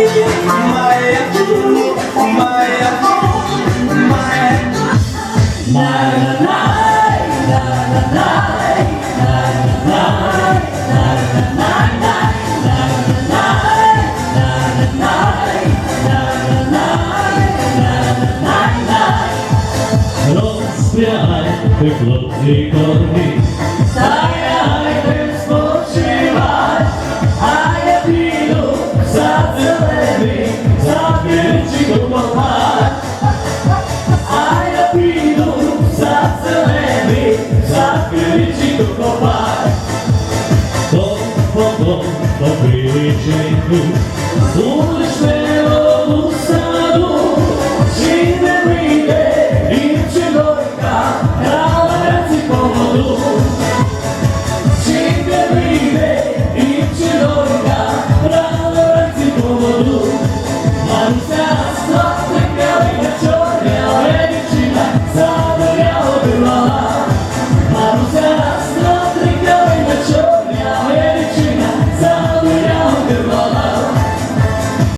Моя, моя, моя. Розпрягайте, зелений, за пірчиком копать. Топ, по приличеньку,